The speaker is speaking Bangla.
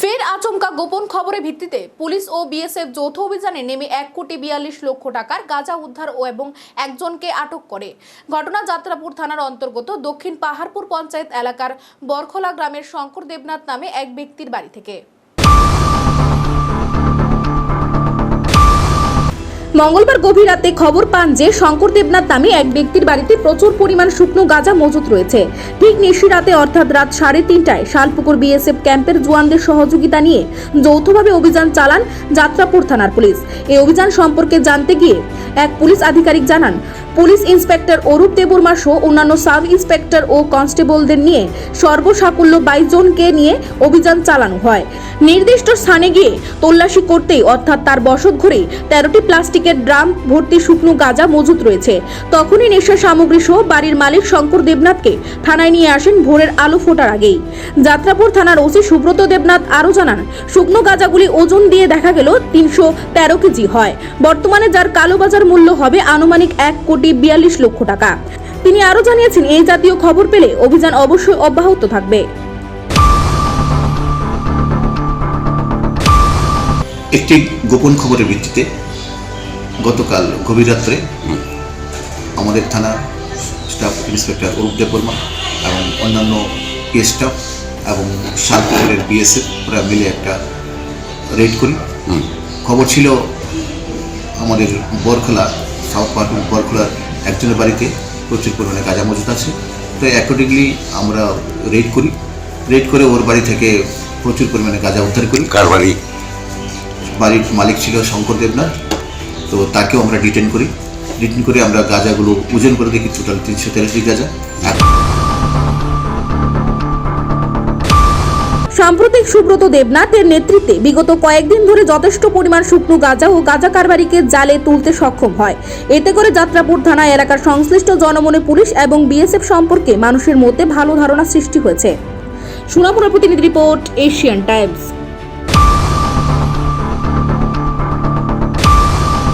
ফের আচমকা গোপন খবরের ভিত্তিতে পুলিশ ও বিএসএফ যৌথ অভিযানে নেমে এক কোটি বিয়াল্লিশ লক্ষ টাকার গাঁজা উদ্ধার ও এবং একজনকে আটক করে। ঘটনা যাত্রাপুর থানার অন্তর্গত দক্ষিণ পাহাড়পুর পঞ্চায়েত এলাকার বরখলা গ্রামের শঙ্কর দেবনাথ নামে এক ব্যক্তির বাড়ি থেকে। মঙ্গলবার গভীর রাতে খবর পান যে শঙ্কর দেবনাথ নামে এক ব্যক্তির বাড়িতে প্রচুর পরিমাণ শুকনো গাঁজা মজুত রয়েছে। ঠিক নিশি রাতে অর্থাৎ রাত সাড়ে তিনটায় শালপুকুর বিএসএফ ক্যাম্পের জওয়ানদের সহযোগিতা নিয়ে যৌথভাবে অভিযান চালান যাত্রাপুর থানার পুলিশ। এই অভিযান সম্পর্কে জানতে গিয়ে এক পুলিশ আধিকারিক জানান, পুলিশ ইন্সপেক্টর অরূপ দেববর্মা সহ অন্যান্য সাব ইন্সপেক্টর ও কনস্টেবলদের নিয়ে সর্বসাকুল্য বাইশ জনকে নিয়ে অভিযান চালানো হয়। নির্দিষ্ট স্থানে গিয়ে তল্লাশি করতেই অর্থাৎ তার বসত ঘরে তেরোটি প্লাস্টিকের ড্রাম, ভর্তি শুকনো গাঁজা মজুত রয়েছে। তখনই নেশা সামগ্রী সহ বাড়ির মালিক শঙ্কর দেবনাথকে থানায় নিয়ে আসেন ভোরের আলো ফোটার আগেই। যাত্রাপুর থানার ওসি সুব্রত দেবনাথ আরও জানান, শুকনো গাঁজাগুলি ওজন দিয়ে দেখা গেল তিনশো তেরো কেজি হয়। বর্তমানে যার কালোবাজার মূল্য হবে আনুমানিক এক কোটি বিয়াল্লিশ লক্ষ টাকা। তিনি আরও জানিয়েছেন, এই জাতীয় খবর পেলে অভিযান অবশ্যই অব্যাহত থাকবে। একটি গোপন খবরের ভিত্তিতে গতকাল গভীর রাত্রে আমাদের থানার স্টাফ ইন্সপেক্টর অরূপ দেববর্মা এবং অন্যান্য পি স্টাফ এবং শালপুরের বিএসএফ ওরা মিলে একটা রেড করি। খবর ছিল আমাদের বরখোলা সাউথ পার্ক বরখোলার একজনের বাড়িতে প্রচুর পরিমাণে গাঁজা মজুদ আছে। তো অ্যাকর্ডিংলি আমরা রেড করি। রেড করে ওর বাড়ি থেকে প্রচুর পরিমাণে গাঁজা উদ্ধার করি। কার বাড়ি? বাড়ির মালিক ছিল শঙ্কর দেবনাথ। তো তাকেও আমরা ডিটেন করি। ডিটেন করে আমরা গাঁজাগুলো ওজন করে দেখি টোটাল তিনশো তেরোটি গাঁজা। সাম্প্রতিক সুব্রত দেবনাথের নেতৃত্বে বিগত কয়েকদিন ধরে যথেষ্ট পরিমাণ শুকনো গাঁজা ও গাঁজা কারবারিকে জালে তুলতে সক্ষম হয়। এতে করে যাত্রাপুর থানা এলাকার সংশ্লিষ্ট জনমনে পুলিশ এবং বিএসএফ সম্পর্কে মানুষের মধ্যে ভালো ধারণা সৃষ্টি হয়েছে। সুনামুরা প্রতিনিধি রিপোর্ট, এশিয়ান টাইমস।